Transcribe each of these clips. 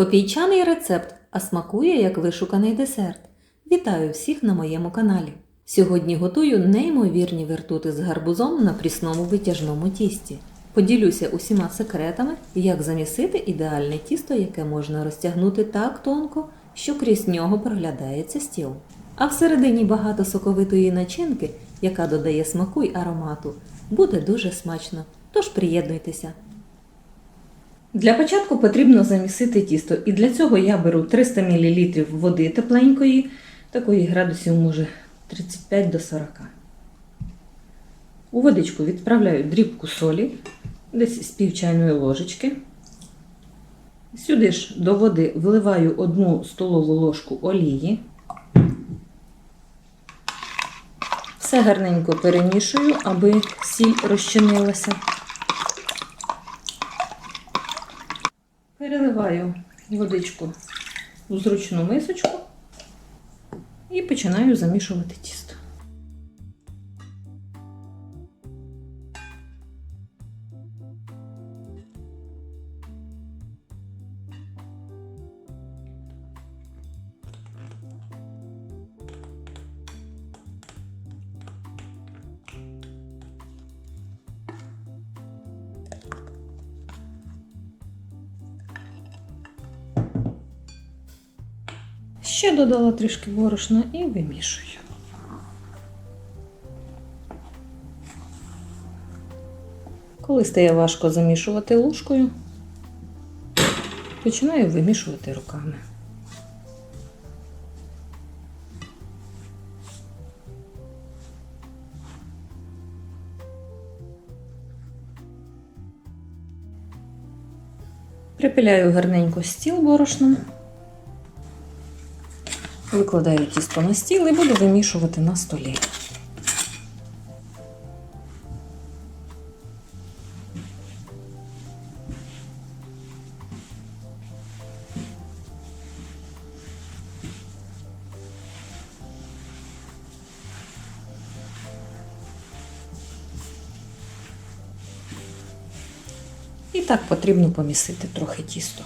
Копійчаний рецепт, а смакує як вишуканий десерт. Вітаю всіх на моєму каналі. Сьогодні готую неймовірні вертути з гарбузом на прісному витяжному тісті. Поділюся усіма секретами, як замісити ідеальне тісто, яке можна розтягнути так тонко, що крізь нього проглядається стіл. А всередині багато соковитої начинки, яка додає смаку й аромату. Буде дуже смачно. Тож приєднуйтеся. Для початку потрібно замісити тісто, і для цього я беру 300 мл води тепленької, такої градусів може 35 до 40. У водичку відправляю дрібку солі, десь з пів чайної ложечки. Сюди ж до води вливаю одну столову ложку олії. Все гарненько перемішую, аби сіль розчинилася. Переливаю водичку в зручну мисочку і починаю замішувати тісто. Ще додала трішки борошна і вимішую. Коли стає важко замішувати ложкою, починаю вимішувати руками. Припиляю гарненько стіл борошном. Викладаю тісто на стіл і буду вимішувати на столі. І так потрібно помісити трохи тісто.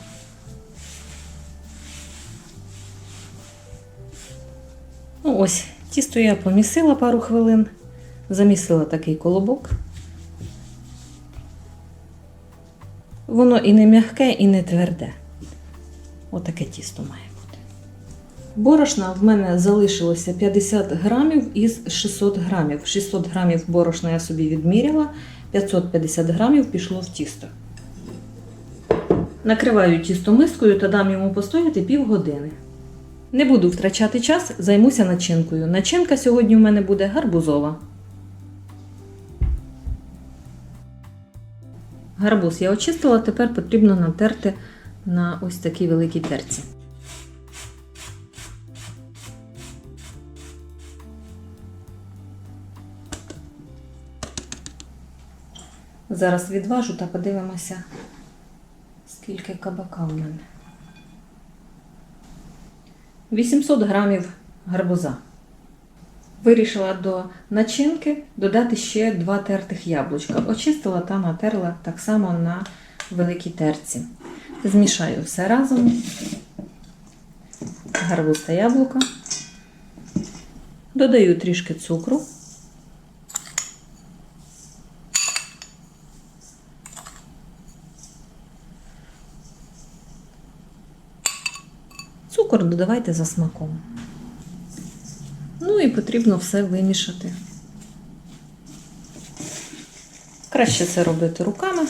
Тісто я помісила пару хвилин, замісила такий колобок. Воно і не м'яке, і не тверде. Отаке тісто має бути. Борошна в мене залишилося 50 грамів із 600 грамів. 600 грамів борошна я собі відміряла, 550 грамів пішло в тісто. Накриваю тісто мискою та дам йому постояти півгодини. Не буду втрачати час, займуся начинкою. Начинка сьогодні в мене буде гарбузова. Гарбуз я очистила, тепер потрібно натерти на ось такій великій терці. Зараз відважу та подивимося, скільки кабака в мене. 800 грамів гарбуза. Вирішила до начинки додати ще два тертих яблучка. Очистила та натерла так само на великій терці. Змішаю все разом. Гарбуз та яблука. Додаю трішки цукру. Цукор додавайте за смаком. Ну і потрібно все вимішати. Краще це робити руками.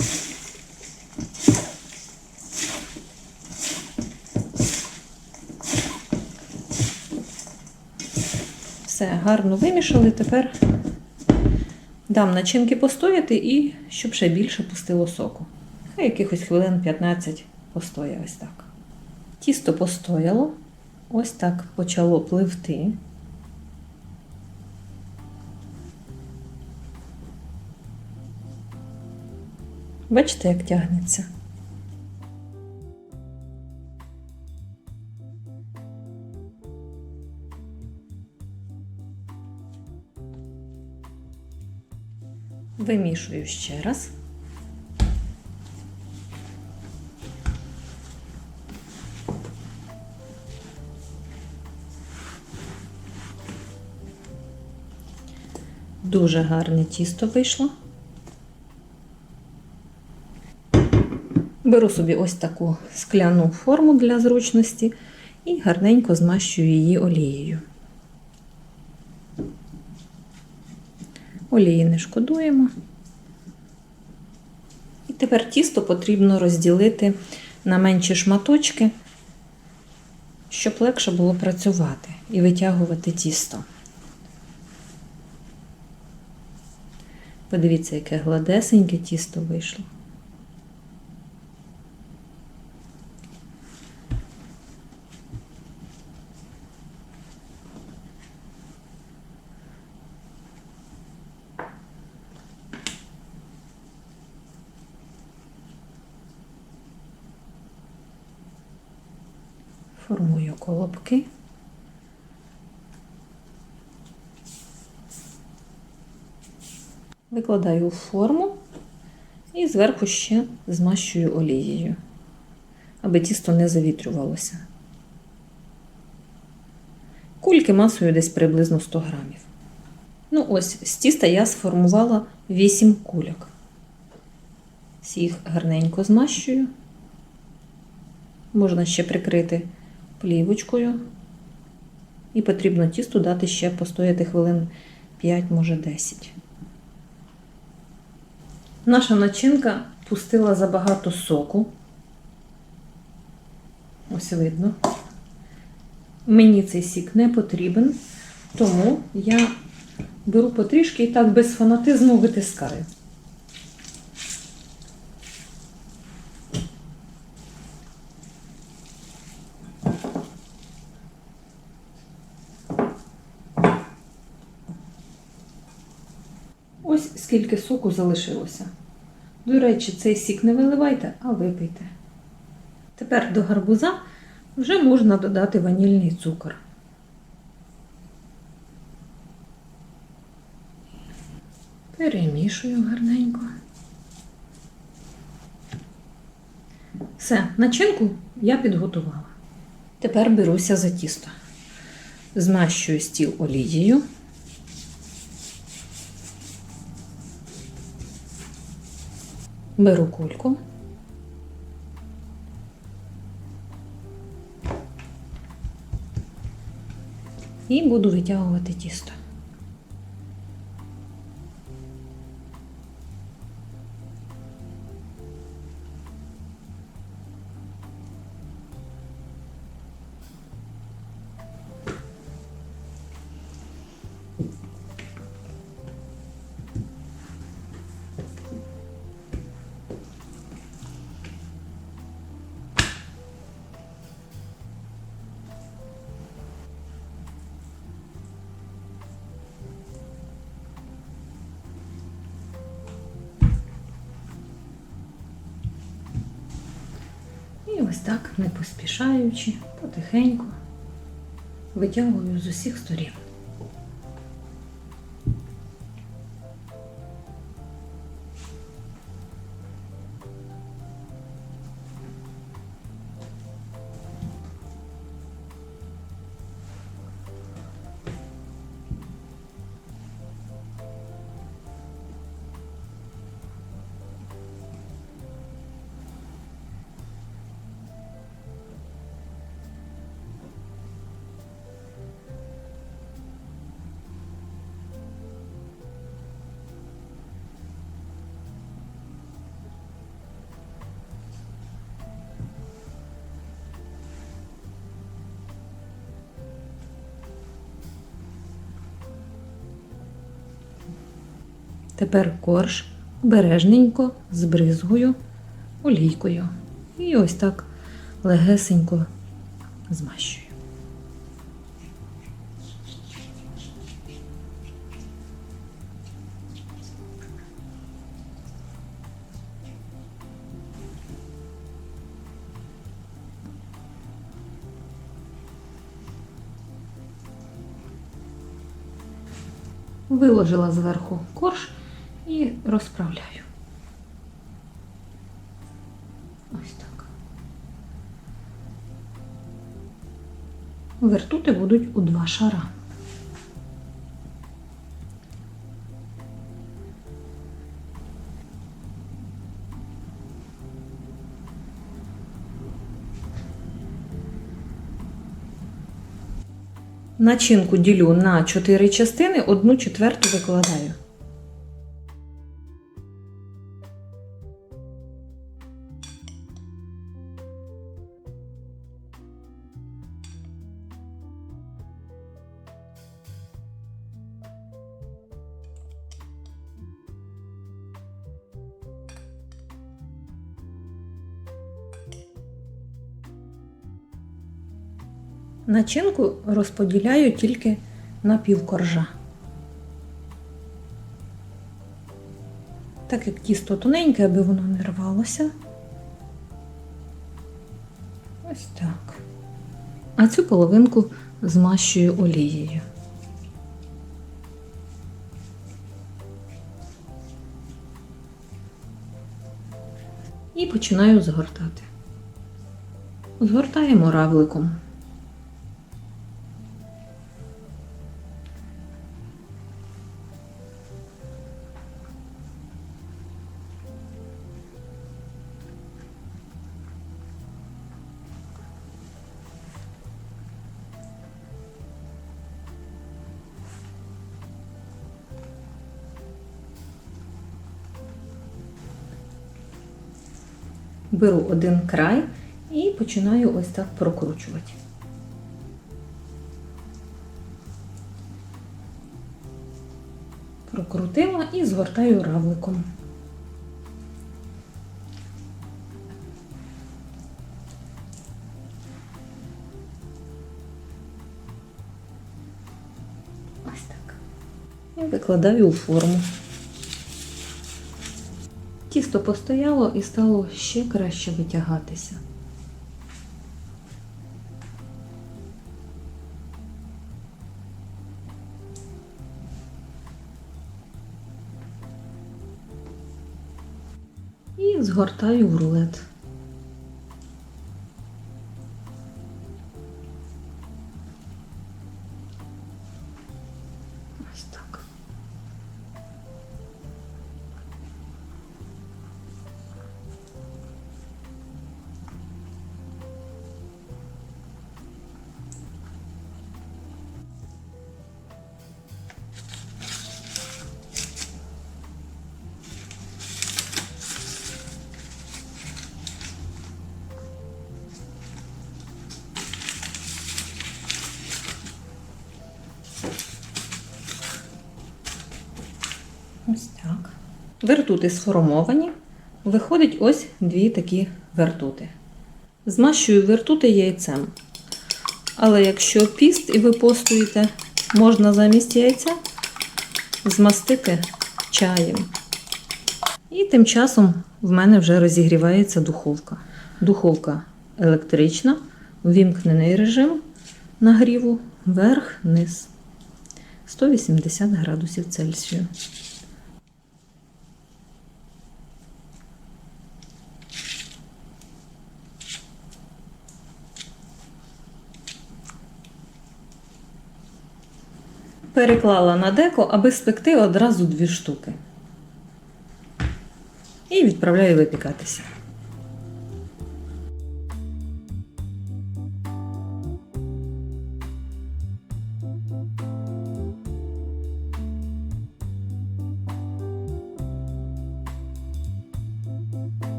Все гарно вимішали. Тепер дам начинки постояти і щоб ще більше пустило соку. Хай якихось хвилин 15 постоя ось так. Тісто постояло, ось так почало пливти. Бачите, як тягнеться? Вимішую ще раз. Дуже гарне тісто вийшло. Беру собі ось таку скляну форму для зручності і гарненько змащую її олією. Олії не шкодуємо. І тепер тісто потрібно розділити на менші шматочки, щоб легше було працювати і витягувати тісто. Подивіться, яке гладесеньке тісто вийшло. Формую колобки. Викладаю в форму і зверху ще змащую олією, аби тісто не завітрювалося. Кульки масою десь приблизно 100 грамів. Ну, ось з тіста я сформувала 8 кульок. Всіх гарненько змащую. Можна ще прикрити плівочкою. І потрібно тісту дати ще постояти хвилин 5, може 10. Наша начинка пустила забагато соку. Ось видно. Мені цей сік не потрібен, тому я беру потрішки і так без фанатизму витискаю. Ось скільки соку залишилося. До речі, цей сік не виливайте, а випийте. Тепер до гарбуза вже можна додати ванільний цукор. Перемішую гарненько. Все, начинку я підготувала. Тепер беруся за тісто. Змащую стіл олією. Беру кульку. І буду витягувати тісто. Так, не поспішаючи, потихеньку витягую з усіх сторін. Тепер корж бережненько збризгую олійкою. І ось так легесенько змащую. Виложила зверху корж і розправляю. Ось так. Вертути будуть у два шара. Начинку ділю на 4 частини, одну четверту викладаю. Начинку розподіляю тільки на півкоржа. Так як тісто тоненьке, аби воно не рвалося. Ось так. А цю половинку змащую олією. І починаю згортати. Згортаємо равликом. Беру один край і починаю ось так прокручувати. Прокрутила і згортаю равликом. Ось так. І викладаю у форму. Тісто постояло і стало ще краще витягатися. І згортаю в рулет. Вертути сформовані. Виходить ось дві такі вертути. Змащую вертути яйцем. Але якщо піст і ви постуєте, можна замість яйця змастити чаєм. І тим часом в мене вже розігрівається духовка. Духовка електрична, ввімкнений режим нагріву вверх-вниз. 180 градусів Цельсію. Переклала на деко, аби спекти одразу дві штуки. І відправляю випікатися.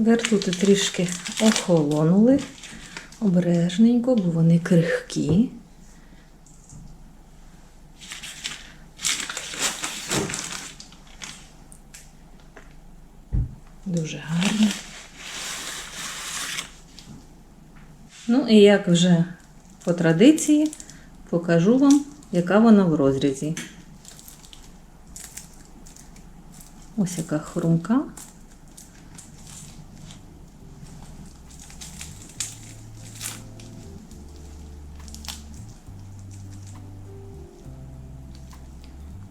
Вертути трішки охолонули обережненько, бо вони крихкі. Дуже гарно. Ну і як вже по традиції покажу вам, яка вона в розрізі. Ось яка хрумка.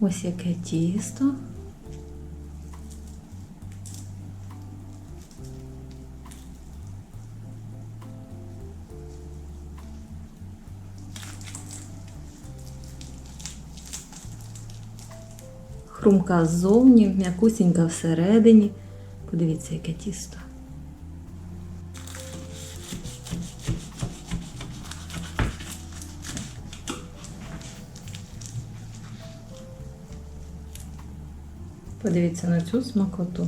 Ось яке тісто. Хрумка ззовні, м'якусінька всередині. Подивіться, яке тісто. Подивіться на цю смакоту.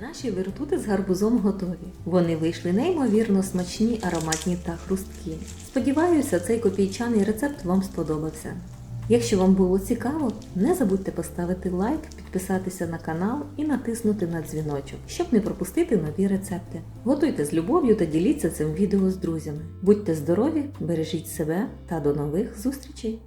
Наші вертути з гарбузом готові. Вони вийшли неймовірно смачні, ароматні та хрусткі. Сподіваюся, цей копійчаний рецепт вам сподобався. Якщо вам було цікаво, не забудьте поставити лайк, підписатися на канал і натиснути на дзвіночок, щоб не пропустити нові рецепти. Готуйте з любов'ю та діліться цим відео з друзями. Будьте здорові, бережіть себе та до нових зустрічей!